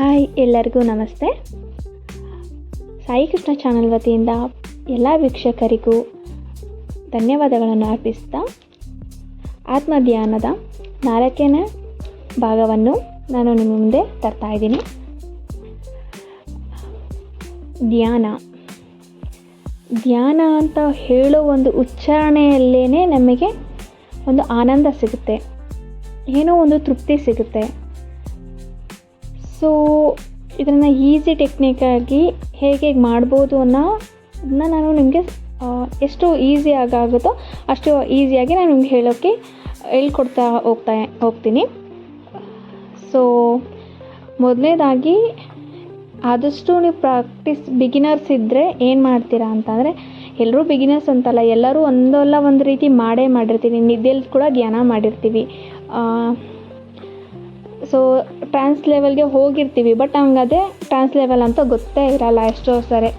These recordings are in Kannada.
ಹಾಯ್ ಎಲ್ಲರಿಗೂ ನಮಸ್ತೆ. ಸಾಯಿ ಕೃಷ್ಣ ಚಾನಲ್ ವತಿಯಿಂದ ಎಲ್ಲ ವೀಕ್ಷಕರಿಗೂ ಧನ್ಯವಾದಗಳನ್ನು ಅರ್ಪಿಸ್ತಾ ಆತ್ಮಧ್ಯಾನದ ನಾಲ್ಕನೇ ಭಾಗವನ್ನು ನಾನು ನಿಮ್ಮ ಮುಂದೆ ತರ್ತಾ ಇದ್ದೀನಿ. ಧ್ಯಾನ. ಧ್ಯಾನ ಅಂತ ಹೇಳೋ ಒಂದು ಉಚ್ಚಾರಣೆಯಲ್ಲೇ ನಮಗೆ ಒಂದು ಆನಂದ ಸಿಗುತ್ತೆ. ಏನೋ ಒಂದು ತೃಪ್ತಿ ಸಿಗುತ್ತೆ. ಸೊ ಇದನ್ನು ಈಸಿ ಟೆಕ್ನಿಕ್ಕಾಗಿ ಹೇಗೆ ಹೇಗೆ ಮಾಡ್ಬೋದು ಅನ್ನೋದನ್ನ ನಾನು ನಿಮಗೆ ಎಷ್ಟು ಈಸಿ ಆಗುತ್ತೋ ಅಷ್ಟು ಈಸಿಯಾಗಿ ನಾನು ನಿಮ್ಗೆ ಹೇಳೋಕ್ಕೆ ಹೇಳ್ಕೊಡ್ತಾ ಹೋಗ್ತಾ, ಹೋಗ್ತೀನಿ. ಸೊ ಮೊದಲನೇದಾಗಿ ಆದಷ್ಟು ನೀವು ಪ್ರಾಕ್ಟೀಸ್ ಬಿಗಿನರ್ಸ್ ಇದ್ದರೆ ಏನು ಮಾಡ್ತೀರಾ ಅಂತಂದರೆ ಎಲ್ಲರೂ ಬಿಗಿನರ್ಸ್ ಅಂತಲ್ಲ, ಎಲ್ಲರೂ ಒಂದಲ್ಲ ಒಂದು ರೀತಿ ಮಾಡೇ ಮಾಡಿರ್ತೀವಿ ನಿದ್ದೆಯಲ್ಲಿ ಕೂಡ ಧ್ಯಾನ ಮಾಡಿರ್ತೀವಿ. ಸೊ ಟ್ರಾನ್ಸ್ ಲೆವೆಲ್ಗೆ ಹೋಗಿರ್ತೀವಿ ಬಟ್ ನಮ್ಗೆ ಅದೇ ಟ್ರಾನ್ಸ್ ಲೆವೆಲ್ ಅಂತ ಗೊತ್ತೇ ಇರಲ್ಲ ಎಷ್ಟೋ ಸಾರಿ.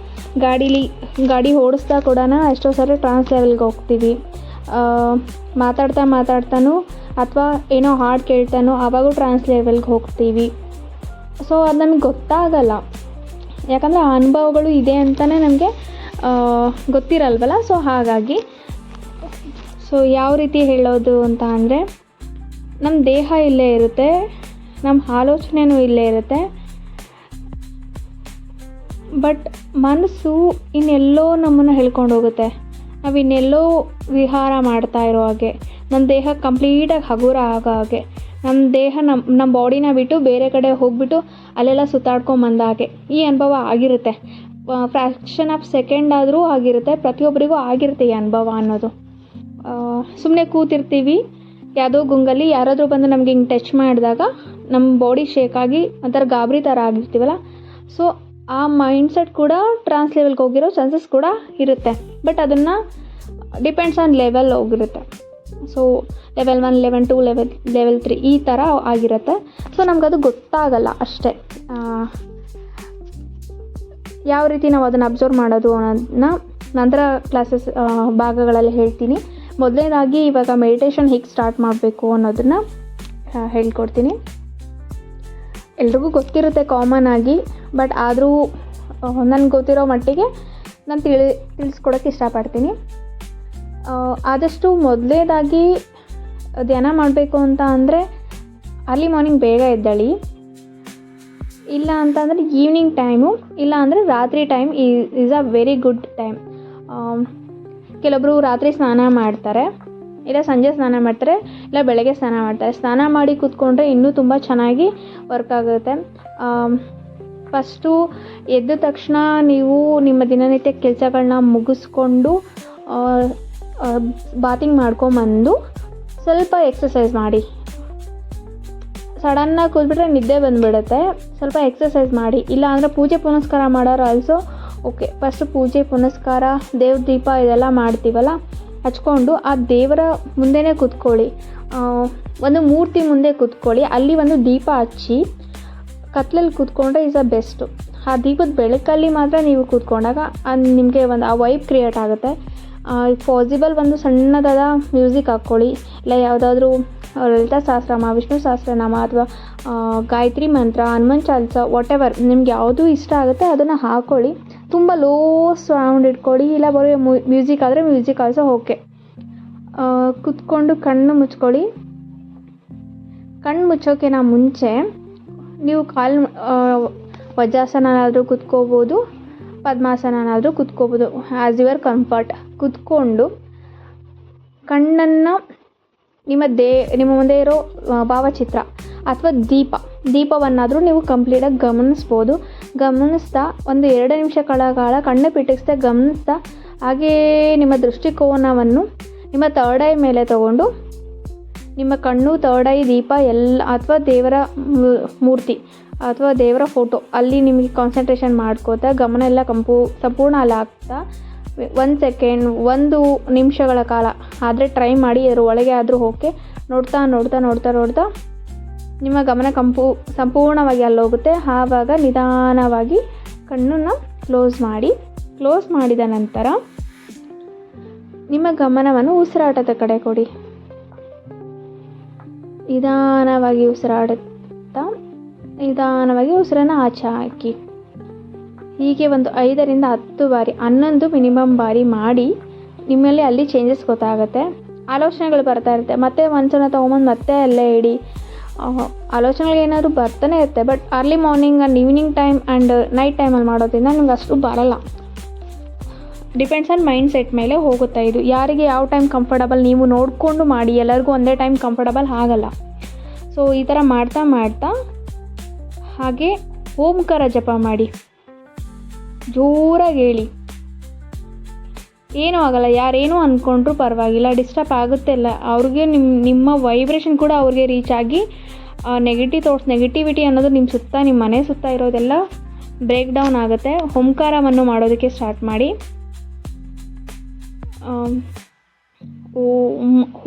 ಗಾಡೀಲಿ, ಗಾಡಿ ಓಡಿಸ್ತಾ ಕೂಡ ಎಷ್ಟೋ ಸಾರಿ ಟ್ರಾನ್ಸ್ ಲೆವೆಲ್ಗೆ ಹೋಗ್ತೀವಿ. ಮಾತಾಡ್ತಾ ಮಾತಾಡ್ತಾನೂ ಅಥವಾ ಏನೋ ಹಾಡು ಕೇಳ್ತಾನೋ ಆವಾಗೂ ಟ್ರಾನ್ಸ್ ಲೆವೆಲ್ಗೆ ಹೋಗ್ತೀವಿ. ಸೊ ಅದು ನಮಗೆ ಗೊತ್ತಾಗಲ್ಲ. ಯಾಕಂದರೆ ಆ ಅನುಭವಗಳು ಇದೆ ಅಂತಲೇ ನಮಗೆ ಗೊತ್ತಿರಲ್ವಲ್ಲ? ಸೊ ಹಾಗಾಗಿ ಸೊ ಯಾವ ರೀತಿ ಹೇಳೋದು ಅಂತ ಅಂದರೆ ನಮ್ಮ ದೇಹ ಇಲ್ಲೇ ಇರುತ್ತೆ. ನಮ್ಮ ಆಲೋಚನೆಯೂ ಇಲ್ಲೇ ಇರುತ್ತೆ. ಬಟ್ ಮನಸ್ಸು ಇನ್ನೆಲ್ಲೋ ನಮ್ಮನ್ನು ಹೇಳ್ಕೊಂಡು ಹೋಗುತ್ತೆ. ನಾವು ಇನ್ನೆಲ್ಲೋ ವಿಹಾರ ಮಾಡ್ತಾ ಇರೋ ಹಾಗೆ ನಮ್ಮ ದೇಹ ಕಂಪ್ಲೀಟಾಗಿ ಹಗುರ ಆಗೋ ಹಾಗೆ ನಮ್ಮ ದೇಹ ನಮ್ಮ ನಮ್ಮ ಬಾಡಿನ ಬಿಟ್ಟು ಬೇರೆ ಕಡೆ ಹೋಗಿಬಿಟ್ಟು ಅಲ್ಲೆಲ್ಲ ಸುತ್ತಾಡ್ಕೊಂಬಂದ ಹಾಗೆ ಈ ಅನುಭವ ಆಗಿರುತ್ತೆ. ಫ್ರ್ಯಾಕ್ಷನ್ ಆಫ್ ಸೆಕೆಂಡ್ ಆದರೂ ಆಗಿರುತ್ತೆ, ಪ್ರತಿಯೊಬ್ಬರಿಗೂ ಆಗಿರುತ್ತೆ ಈ ಅನುಭವ ಅನ್ನೋದು. ಸುಮ್ಮನೆ ಕೂತಿರ್ತೀವಿ. ಯಾವುದೋ ಗುಂಗಲ್ಲಿ ಯಾರಾದರೂ ಬಂದು ನಮ್ಗೆ ಹಿಂಗೆ ಟಚ್ ಮಾಡಿದಾಗ ನಮ್ಮ ಬಾಡಿ ಶೇಕ್ ಆಗಿ ಒಂಥರ ಗಾಬರಿ ಥರ ಆಗಿರ್ತೀವಲ್ಲ? ಸೊ ಆ ಮೈಂಡ್ಸೆಟ್ ಕೂಡ ಟ್ರಾನ್ಸ್ ಲೆವೆಲ್ಗೆ ಹೋಗಿರೋ ಚಾನ್ಸಸ್ ಕೂಡ ಇರುತ್ತೆ. ಬಟ್ ಅದನ್ನು ಡಿಪೆಂಡ್ಸ್ ಆನ್ ಲೆವೆಲ್ ಹೋಗಿರುತ್ತೆ. So level one level two level level three ಈ ಥರ ಆಗಿರುತ್ತೆ. ಸೊ ನಮಗದು ಗೊತ್ತಾಗಲ್ಲ ಅಷ್ಟೇ. ಯಾವ ರೀತಿ ನಾವು ಅದನ್ನು ಅಬ್ಸರ್ವ್ ಮಾಡೋದು ಅನ್ನೋದನ್ನ ನಂತರ ಕ್ಲಾಸಸ್ ಭಾಗಗಳಲ್ಲಿ ಹೇಳ್ತೀನಿ. ಮೊದಲನೇದಾಗಿ ಇವಾಗ ಮೆಡಿಟೇಷನ್ ಹೇಗೆ ಸ್ಟಾರ್ಟ್ ಮಾಡಬೇಕು ಅನ್ನೋದನ್ನು ಹೇಳ್ಕೊಡ್ತೀನಿ. ಎಲ್ರಿಗೂ ಗೊತ್ತಿರುತ್ತೆ ಕಾಮನ್ ಆಗಿ ಬಟ್ ಆದರೂ ನನಗೆ ಗೊತ್ತಿರೋ ಮಟ್ಟಿಗೆ ನಾನು ತಿಳಿ ತಿಳಿಸ್ಕೊಡೋಕ್ಕೆ ಇಷ್ಟಪಡ್ತೀನಿ. ಆದಷ್ಟು ಮೊದಲನೇದಾಗಿ ಧ್ಯಾನ ಮಾಡಬೇಕು ಅಂತ ಅಂದರೆ ಅರ್ಲಿ ಮಾರ್ನಿಂಗ್ ಬೇಗ ಎದ್ದಳಿ. ಇಲ್ಲ ಅಂತಂದರೆ ಈವ್ನಿಂಗ್ ಟೈಮು ಇಲ್ಲ ಅಂದರೆ ರಾತ್ರಿ time is a very good time ಕೆಲವೊಬ್ಬರು ರಾತ್ರಿ ಸ್ನಾನ ಮಾಡ್ತಾರೆ, ಇಲ್ಲ ಸಂಜೆ ಸ್ನಾನ ಮಾಡ್ತಾರೆ, ಇಲ್ಲ ಬೆಳಗ್ಗೆ ಸ್ನಾನ ಮಾಡ್ತಾರೆ. ಸ್ನಾನ ಮಾಡಿ ಕೂತ್ಕೊಂಡ್ರೆ ಇನ್ನೂ ತುಂಬ ಚೆನ್ನಾಗಿ ವರ್ಕ್ ಆಗುತ್ತೆ. ಫಸ್ಟು ಎದ್ದ ತಕ್ಷಣ ನೀವು ನಿಮ್ಮ ದಿನನಿತ್ಯ ಕೆಲಸಗಳನ್ನ ಮುಗಿಸ್ಕೊಂಡು ಬಾತಿಂಗ್ ಮಾಡ್ಕೊಂಬಂದು ಸ್ವಲ್ಪ ಎಕ್ಸಸೈಸ್ ಮಾಡಿ. ಸಡನ್ನಾಗಿ ಕೂತ್ಬಿಟ್ರೆ ನಿದ್ದೆ ಬಂದುಬಿಡುತ್ತೆ. ಸ್ವಲ್ಪ ಎಕ್ಸಸೈಸ್ ಮಾಡಿ. ಇಲ್ಲ ಅಂದರೆ ಪೂಜೆ ಪುನಸ್ಕಾರ ಮಾಡೋರು ಆಲ್ಸೋ ಓಕೆ, ಫಸ್ಟು ಪೂಜೆ, ಪುನಸ್ಕಾರ ದೇವ್ರ ದೀಪ ಇದೆಲ್ಲ ಮಾಡ್ತೀವಲ್ಲ? ಹಚ್ಕೊಂಡು ಆ ದೇವರ ಮುಂದೆನೇ ಕೂತ್ಕೊಳ್ಳಿ. ಒಂದು ಮೂರ್ತಿ ಮುಂದೆ ಕೂತ್ಕೊಳ್ಳಿ. ಅಲ್ಲಿ ಒಂದು ದೀಪ ಹಚ್ಚಿ ಕತ್ಲಲ್ಲಿ ಕೂತ್ಕೊಂಡ್ರೆ ಈಸ್ ಅ ಬೆಸ್ಟು ಆ ದೀಪದ ಬೆಳಕಲ್ಲಿ ಮಾತ್ರ ನೀವು ಕೂತ್ಕೊಂಡಾಗ ನಿಮಗೆ ಒಂದು, ಆ ವೈಬ್ ಕ್ರಿಯೇಟ್ ಆಗುತ್ತೆ. ಪಾಸಿಬಲ್ ಒಂದು ಸಣ್ಣದಾದ ಮ್ಯೂಸಿಕ್ ಹಾಕ್ಕೊಳ್ಳಿ. ಇಲ್ಲ ಯಾವುದಾದ್ರೂ ಲಲಿತಾ ಸಹಸ್ರನಾಮ ವಿಷ್ಣು ಸಹಸ್ರನಾಮ ಅಥವಾ ಗಾಯತ್ರಿ ಮಂತ್ರ, ಹನುಮನ್ ಚಾಲಿಸ ವಾಟ್ ಎವರ್ ನಿಮ್ಗೆ ಯಾವುದು ಇಷ್ಟ ಆಗುತ್ತೆ ಅದನ್ನು ಹಾಕ್ಕೊಳ್ಳಿ. ತುಂಬ ಲೋ ಸೌಂಡ್ ಇಟ್ಕೊಳ್ಳಿ ಇಲ್ಲ ಬರೀ ಮ್ಯೂಸಿಕ್ ಆದರೆ ಮ್ಯೂಸಿಕ್ ಆಲ್ಸೋ ಓಕೆ ಕುತ್ಕೊಂಡು ಕಣ್ಣು ಮುಚ್ಕೊಳ್ಳಿ. ಕಣ್ಣು ಮುಚ್ಚೋಕ್ಕಿಂತ ಮುಂಚೆ ನೀವು ಕಾಲು ವಜ್ರಾಸನಾದರೂ ಕುತ್ಕೋಬೋದು ಪದ್ಮಾಸನಾದರೂ ಕುತ್ಕೋಬೋದು ಆ್ಯಸ್ ಯುವರ್ ಕಂಫರ್ಟ್ ಕುತ್ಕೊಂಡು ಕಣ್ಣನ್ನು ನಿಮ್ಮ ದೇ, ನಿಮ್ಮ ಮುಂದೆ ಇರೋ ಭಾವಚಿತ್ರ ಅಥವಾ ದೀಪ, ದೀಪವನ್ನಾದರೂ ನೀವು ಕಂಪ್ಲೀಟಾಗಿ ಗಮನಿಸ್ಬೋದು. ಗಮನಿಸ್ತಾ ಒಂದು ಎರಡು ನಿಮಿಷಗಳ ಕಾಲ ಕಣ್ಣು ಪಿಟಿಸ್ತಾ ಗಮನಿಸ್ತಾ ಹಾಗೇ ನಿಮ್ಮ ದೃಷ್ಟಿಕೋನವನ್ನು ನಿಮ್ಮ ತರ್ಡ್ ಐ ಮೇಲೆ ತಗೊಂಡು ನಿಮ್ಮ ಕಣ್ಣು ತರ್ಡ್ ಐ ದೀಪ, ಎಲ್ಲ ಅಥವಾ ದೇವರ ಮೂರ್ತಿ ಅಥವಾ ದೇವರ ಫೋಟೋ ಅಲ್ಲಿ ನಿಮಗೆ ಕಾನ್ಸಂಟ್ರೇಷನ್ ಮಾಡ್ಕೋತಾ ಗಮನ ಎಲ್ಲ ಕಂಪೂ, ಸಂಪೂರ್ಣ ಅಲ್ಲಿ ಹಾಕ್ತಾ ಒಂದು ಸೆಕೆಂಡ್ ಒಂದು ನಿಮಿಷಗಳ ಕಾಲ. ಆದರೆ ಟ್ರೈ ಮಾಡಿ, ಅದ್ರ ಒಳಗೆ ಆದರೂ ಓಕೆ ನೋಡ್ತಾ ನೋಡ್ತಾ ನೋಡ್ತಾ ನೋಡ್ತಾ ನಿಮ್ಮ ಗಮನ ಕಂಪೂ, ಸಂಪೂರ್ಣವಾಗಿ ಅಲ್ಲೋಗುತ್ತೆ. ಆವಾಗ ನಿಧಾನವಾಗಿ ಕಣ್ಣನ್ನು ಕ್ಲೋಸ್ ಮಾಡಿ. ಕ್ಲೋಸ್ ಮಾಡಿದ ನಂತರ ನಿಮ್ಮ ಗಮನವನ್ನು ಉಸಿರಾಟದ ಕಡೆ ಕೊಡಿ. ನಿಧಾನವಾಗಿ ಉಸಿರಾಡುತ್ತಾ, ನಿಧಾನವಾಗಿ ಉಸಿರನ್ನು ಆಚೆ ಹಾಕಿ. ಹೀಗೆ ಒಂದು ಐದರಿಂದ ಹತ್ತು ಬಾರಿ, ಹನ್ನೊಂದು ಮಿನಿಮಮ್ ಬಾರಿ ಮಾಡಿ ನಿಮ್ಮಲ್ಲಿ ಅಲ್ಲಿ ಚೇಂಜಸ್ ಗೊತ್ತಾಗುತ್ತೆ. ಆಲೋಚನೆಗಳು ಬರ್ತಾ ಇರುತ್ತೆ. ಮತ್ತೆ ಒಂದ್ಸಲ ತೊಗೊಂಬಂದು ಮತ್ತೆ ಅಲ್ಲೇ ಇಡಿ. ಆಲೋಚನೆಗಳು ಏನಾದರೂ ಬರ್ತಾನೆ ಇರುತ್ತೆ but early morning and evening time and night ಟೈಮಲ್ಲಿ ಮಾಡೋದ್ರಿಂದ ನಿಮ್ಗೆ ಅಷ್ಟು ಬರಲ್ಲ. ಡಿಪೆಂಡ್ಸ್ ಆನ್ ಮೈಂಡ್ ಸೆಟ್ ಮೇಲೆ ಹೋಗುತ್ತೆ ಇದು. ಯಾರಿಗೆ ಯಾವ ಟೈಮ್ ಕಂಫರ್ಟಬಲ್ ನೀವು ನೋಡಿಕೊಂಡು ಮಾಡಿ, ಎಲ್ಲರಿಗೂ ಒಂದೇ ಟೈಮ್ ಕಂಫರ್ಟಬಲ್ ಆಗಲ್ಲ. ಸೊ ಈ ಥರ ಮಾಡ್ತಾ ಮಾಡ್ತಾ, ಹಾಗೆ ಓಂಕಾರ ಜಪ ಮಾಡಿ. ಜೋರಾಗಿ ಹೇಳಿ. ಏನೂ ಆಗಲ್ಲ, ಯಾರೇನೂ ಅಂದ್ಕೊಂಡ್ರೂ ಪರವಾಗಿಲ್ಲ ಡಿಸ್ಟರ್ಬ್ ಆಗುತ್ತೆ ಇಲ್ಲ ಅವ್ರಿಗೆ ನಿಮ್ಮ ನಿಮ್ಮ ವೈಬ್ರೇಷನ್ ಕೂಡ ಅವ್ರಿಗೆ ರೀಚ್ ಆಗಿ ನೆಗೆಟಿವ್ ಥಾಟ್ಸ್ ನೆಗೆಟಿವಿಟಿ ಅನ್ನೋದು ನಿಮ್ಮ ಸುತ್ತ ನಿಮ್ಮ ಮನೆ ಸುತ್ತ ಇರೋದೆಲ್ಲ ಬ್ರೇಕ್ ಡೌನ್ ಆಗುತ್ತೆ. ಹೋಂಕಾರವನ್ನು ಮಾಡೋದಕ್ಕೆ ಸ್ಟಾರ್ಟ್ ಮಾಡಿ. ಓಂ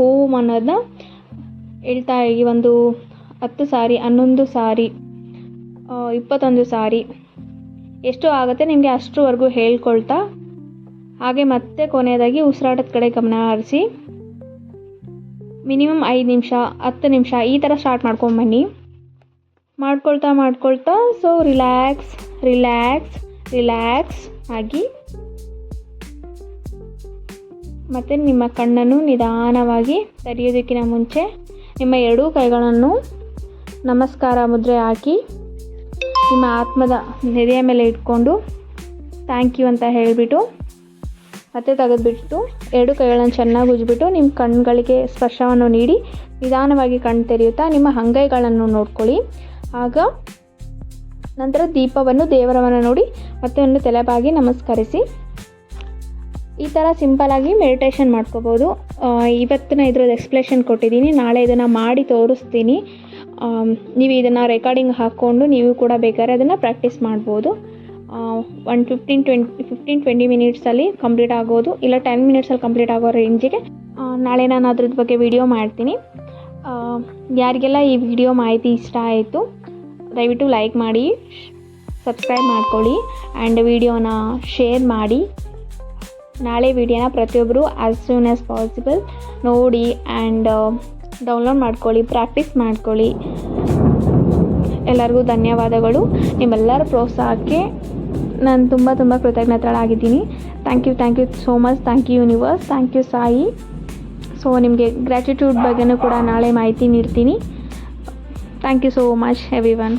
ಓಂ ಅನ್ನೋದನ್ನ ಹೇಳ್ತಾ ಈ ಒಂದು ಹತ್ತು ಸಾರಿ, ಹನ್ನೊಂದು ಸಾರಿ ಇಪ್ಪತ್ತೊಂದು ಸಾರಿ, ಎಷ್ಟು ಆಗುತ್ತೆ ನಿಮಗೆ ಅಷ್ಟರವರೆಗೂ ಹೇಳ್ಕೊಳ್ತಾ ಹಾಗೆ ಮತ್ತೆ ಕೊನೆಯದಾಗಿ ಉಸಿರಾಟದ ಕಡೆ ಗಮನ ಹರಿಸಿ. ಮಿನಿಮಮ್ ಐದು ನಿಮಿಷ, ಹತ್ತು ನಿಮಿಷ ಈ ಥರ ಸ್ಟಾರ್ಟ್ ಮಾಡ್ಕೊಂಬನ್ನಿ ಮಾಡ್ಕೊಳ್ತಾ ಮಾಡ್ಕೊಳ್ತಾ ಸೊ ರಿಲ್ಯಾಕ್ಸ್ ರಿಲ್ಯಾಕ್ಸ್ ರಿಲ್ಯಾಕ್ಸ್ ಆಗಿ. ಮತ್ತು ನಿಮ್ಮ ಕಣ್ಣನ್ನು ನಿಧಾನವಾಗಿ ತೆರೆಯೋದಕ್ಕಿಂತ ಮುಂಚೆ ನಿಮ್ಮ ಎರಡೂ ಕೈಗಳನ್ನು ನಮಸ್ಕಾರ ಮುದ್ರೆ ಹಾಕಿ, ನಿಮ್ಮ ಆತ್ಮದ ನೆರೆಯ ಮೇಲೆ ಇಟ್ಕೊಂಡು ಥ್ಯಾಂಕ್ ಯು ಅಂತ ಹೇಳಿಬಿಟ್ಟು ಮತ್ತೆ ತೆಗೆದುಬಿಟ್ಟು ಎರಡು ಕೈಗಳನ್ನು ಚೆನ್ನಾಗಿ ಉಜ್ಜಿಬಿಟ್ಟು ನಿಮ್ಮ ಕಣ್ಣುಗಳಿಗೆ ಸ್ಪರ್ಶವನ್ನು ನೀಡಿ ನಿಧಾನವಾಗಿ ಕಣ್ಣು ತೆರೆಯುತ್ತಾ ನಿಮ್ಮ ಅಂಗೈಗಳನ್ನು ನೋಡ್ಕೊಳ್ಳಿ. ಆಗ ನಂತರ ದೀಪವನ್ನು ದೇವರವನ್ನು ನೋಡಿ ಮತ್ತೆ ಒಂದು ತಲೆಬಾಗಿ ನಮಸ್ಕರಿಸಿ. ಈ ಥರ ಸಿಂಪಲಾಗಿ ಮೆಡಿಟೇಷನ್ ಮಾಡ್ಕೋಬೋದು. ಇವತ್ತಿನ ಇದ್ರದ್ದು ಎಕ್ಸ್ಪ್ಲೇಷನ್ ಕೊಟ್ಟಿದ್ದೀನಿ. ನಾಳೆ ಇದನ್ನು ಮಾಡಿ ತೋರಿಸ್ತೀನಿ. ನೀವು ಇದನ್ನು ರೆಕಾರ್ಡಿಂಗ್ ಹಾಕ್ಕೊಂಡು ನೀವು ಕೂಡ ಬೇಕಾದ್ರೆ ಅದನ್ನು ಪ್ರಾಕ್ಟೀಸ್ ಮಾಡ್ಬೋದು. One fifteen twenty fifteen twenty ಮಿನಿಟ್ಸಲ್ಲಿ complete ಆಗೋದು. ಇಲ್ಲ ಟೆನ್ ಮಿನಿಟ್ಸಲ್ಲಿ ಕಂಪ್ಲೀಟ್ ಆಗೋ ರೇಂಜಿಗೆ ನಾಳೆ ನಾನು ಅದ್ರದ್ದು ಬಗ್ಗೆ ವಿಡಿಯೋ ಮಾಡ್ತೀನಿ. ಯಾರಿಗೆಲ್ಲ ಈ ವಿಡಿಯೋ ಮಾಹಿತಿ ಇಷ್ಟ ಆಯಿತು, ದಯವಿಟ್ಟು ಲೈಕ್ ಮಾಡಿ ಸಬ್ಸ್ಕ್ರೈಬ್ ಮಾಡ್ಕೊಳ್ಳಿ ಆ್ಯಂಡ್ ವಿಡಿಯೋನ ಶೇರ್ ಮಾಡಿ. ನಾಳೆ ವಿಡಿಯೋನ ಪ್ರತಿಯೊಬ್ಬರು ಆ್ಯಸ್ ಸೂನ್ ಆ್ಯಸ್ ಪಾಸಿಬಲ್ ನೋಡಿ ಆ್ಯಂಡ್ ಡೌನ್ಲೋಡ್ ಮಾಡ್ಕೊಳ್ಳಿ ಪ್ರಾಕ್ಟೀಸ್ ಮಾಡ್ಕೊಳ್ಳಿ. ಎಲ್ಲರಿಗೂ ಧನ್ಯವಾದಗಳು. ನಿಮ್ಮೆಲ್ಲರ ಪ್ರೋತ್ಸಾಹಕ್ಕೆ ನಾನು ತುಂಬ ತುಂಬ ಕೃತಜ್ಞತಳಾಗಿದ್ದೀನಿ thank you thank you so much thank you universe thank you Sai. So ನಿಮಗೆ ಗ್ರ್ಯಾಟಿಟ್ಯೂಡ್ ಬಗ್ಗೆನೂ ಕೂಡ ನಾಳೆ ಮಾಹಿತಿ ನೀಡ್ತೀನಿ. Thank you so much everyone